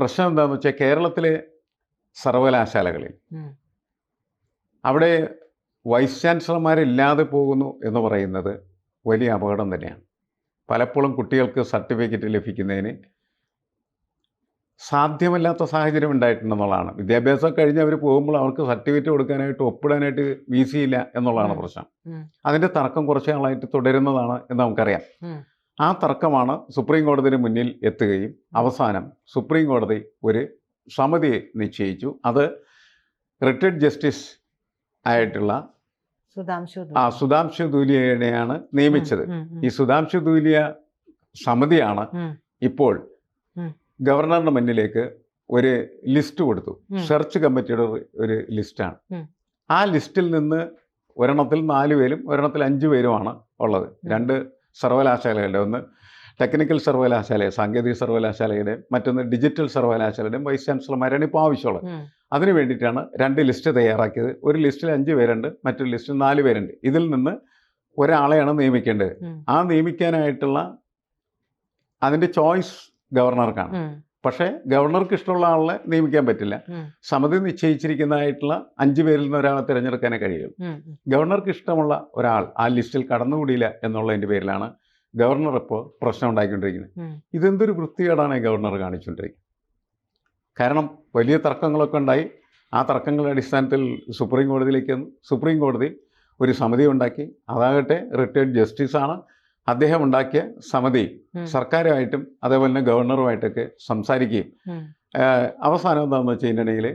പ്രശ്നം എന്താണെന്ന് വെച്ചാൽ കേരളത്തിലെ സർവകലാശാലകളിൽ അവിടെ വൈസ് ചാൻസലർമാരില്ലാതെ പോകുന്നു എന്ന് പറയുന്നത് വലിയ അപകടം തന്നെയാണ്. പലപ്പോഴും കുട്ടികൾക്ക് സർട്ടിഫിക്കറ്റ് ലഭിക്കുന്നതിന് സാധ്യമല്ലാത്ത സാഹചര്യം ഉണ്ടായിട്ടുണ്ടെന്നുള്ളതാണ്. വിദ്യാഭ്യാസം കഴിഞ്ഞ് അവർ പോകുമ്പോൾ അവർക്ക് സർട്ടിഫിക്കറ്റ് കൊടുക്കാനായിട്ട് ഒപ്പിടാനായിട്ട് വി സി ഇല്ല എന്നുള്ളതാണ് പ്രശ്നം. അതിന്റെ അതിന്റെ തർക്കം കുറച്ച് നാളായിട്ട് തുടരുന്നതാണ് എന്ന് നമുക്കറിയാം. ആ തർക്കമാണ് സുപ്രീം കോടതിന് മുന്നിൽ എത്തുകയും അവസാനം സുപ്രീം കോടതി ഒരു സമിതിയെ നിശ്ചയിച്ചു. അത് റിട്ടയർഡ് ജസ്റ്റിസ് ആയിട്ടുള്ള ആ സുധാംശു ദൂലിയനെയാണ് നിയമിച്ചത്. ഈ സുധാംശു ദൂലിയ സമിതിയാണ് ഇപ്പോൾ ഗവർണറിന്റെ ഗവർണറുടെ മുന്നിലേക്ക് ഒരു ലിസ്റ്റ് കൊടുത്തു. സെർച്ച് കമ്മിറ്റിയുടെ ഒരു- ഒരു ലിസ്റ്റാണ് ആ ലിസ്റ്റിൽ നിന്ന് ഒരെണ്ണത്തിൽ നാല് പേരും ഒരെണ്ണത്തിൽ അഞ്ച് പേരുമാണ് ഉള്ളത്. രണ്ട് സർവകലാശാലകളുടെ ഒന്ന് ടെക്നിക്കൽ സർവകലാശാല സാങ്കേതിക സർവകലാശാലയുടെ മറ്റൊന്ന് ഡിജിറ്റൽ സർവകലാശാലയുടെയും വൈസ് ചാൻസലർമാരാണ് ഇപ്പോൾ ആവശ്യമുള്ളത്. അതിന് വേണ്ടിയിട്ടാണ് രണ്ട് ലിസ്റ്റ് തയ്യാറാക്കിയത്. ഒരു ലിസ്റ്റിൽ അഞ്ച് പേരുണ്ട് മറ്റൊരു ലിസ്റ്റിൽ നാല് പേരുണ്ട്. ഇതിൽ നിന്ന് ഒരാളെയാണ് നിയമിക്കേണ്ടത്. ആ നിയമിക്കാനായിട്ടുള്ള അതിന്റെ ചോയ്സ് ഗവർണർക്കാണ് പക്ഷേ ഗവർണർക്ക് ഇഷ്ടമുള്ള ആളെ നിയമിക്കാൻ പറ്റില്ല. സമിതി നിശ്ചയിച്ചിരിക്കുന്നതായിട്ടുള്ള അഞ്ചു പേരിൽ നിന്ന് ഒരാളെ തിരഞ്ഞെടുക്കാനേ കഴിയും. ഗവർണർക്ക് ഇഷ്ടമുള്ള ഒരാൾ ആ ലിസ്റ്റിൽ കടന്നുകൂടിയില്ല എന്നുള്ളതിന്റെ പേരിലാണ് ഗവർണർ ഇപ്പോൾ പ്രശ്നം ഉണ്ടാക്കിക്കൊണ്ടിരിക്കുന്നത് ഇതെന്തൊരു വൃത്തികേടാണ് ഗവർണർ കാണിച്ചുകൊണ്ടിരിക്കുന്നത് കാരണം വലിയ തർക്കങ്ങളൊക്കെ ഉണ്ടായി. ആ തർക്കങ്ങളുടെ അടിസ്ഥാനത്തിൽ സുപ്രീം കോടതിയിലേക്ക് സുപ്രീം കോടതി ഒരു സമിതി ഉണ്ടാക്കി. അതാകട്ടെ റിട്ടയർഡ് ജസ്റ്റിസാണ്. അദ്ദേഹം ഉണ്ടാക്കിയ സമിതി സർക്കാരുമായിട്ടും അതേപോലെ തന്നെ ഗവർണറുമായിട്ടൊക്കെ സംസാരിക്കുകയും അവസാനം എന്താണെന്ന് വെച്ച് കഴിഞ്ഞിട്ടുണ്ടെങ്കിൽ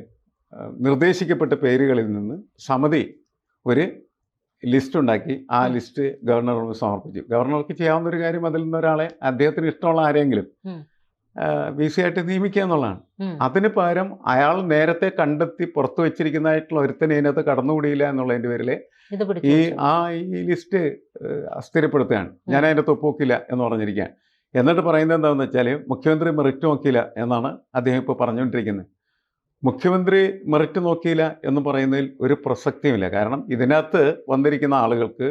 നിർദ്ദേശിക്കപ്പെട്ട പേരുകളിൽ നിന്ന് സമിതി ഒരു ലിസ്റ്റ് ഉണ്ടാക്കി ആ ലിസ്റ്റ് ഗവർണറിന് സമർപ്പിച്ചു. ഗവർണർക്ക് ചെയ്യാവുന്ന ഒരു കാര്യം അതിൽ നിന്ന് ഒരാളെ അദ്ദേഹത്തിന് ഇഷ്ടമുള്ള ആരെങ്കിലും. വി സി ആയിട്ട് നിയമിക്കുക എന്നുള്ളതാണ്. അതിന് പകരം അയാൾ നേരത്തെ കണ്ടെത്തി പുറത്തു വെച്ചിരിക്കുന്നതായിട്ടുള്ള ഒരുത്തനെ ഇതിനകത്ത് കടന്നുകൂടിയില്ല എന്നുള്ളതിന്റെ പേരിൽ ഈ ആ ഈ ലിസ്റ്റ് അസ്ഥിരപ്പെടുത്തുകയാണ്. ഞാൻ അതിന്റെ തൊപ്പോക്കില്ല എന്ന് പറഞ്ഞിരിക്കുകയാണ്. എന്നിട്ട് പറയുന്നത് എന്താണെന്ന് വെച്ചാൽ മുഖ്യമന്ത്രി മെറിറ്റ് നോക്കിയില്ല എന്നാണ് അദ്ദേഹം ഇപ്പോൾ പറഞ്ഞുകൊണ്ടിരിക്കുന്നത്. മുഖ്യമന്ത്രി മെറിറ്റ് നോക്കിയില്ല എന്ന് പറയുന്നതിൽ ഒരു പ്രസക്തിയുമില്ല. കാരണം ഇതിനകത്ത് വന്നിരിക്കുന്ന ആളുകൾക്ക്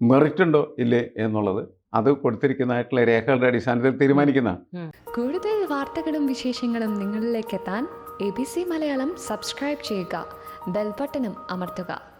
മെറിറ്റ് ഉണ്ടോ ഇല്ലേ എന്നുള്ളത് അത് കൊടുത്തിരിക്കുന്നതായിട്ടുള്ള രേഖകളുടെ അടിസ്ഥാനത്തിൽ തീരുമാനിക്കുന്നതാണ്. കൂടുതൽ വാർത്തകളും വിശേഷങ്ങളും നിങ്ങളിലേക്ക് എത്താൻ A B C Malayalam subscribe ചെയ്യുക. ബെൽബട്ടനും അമർത്തുക.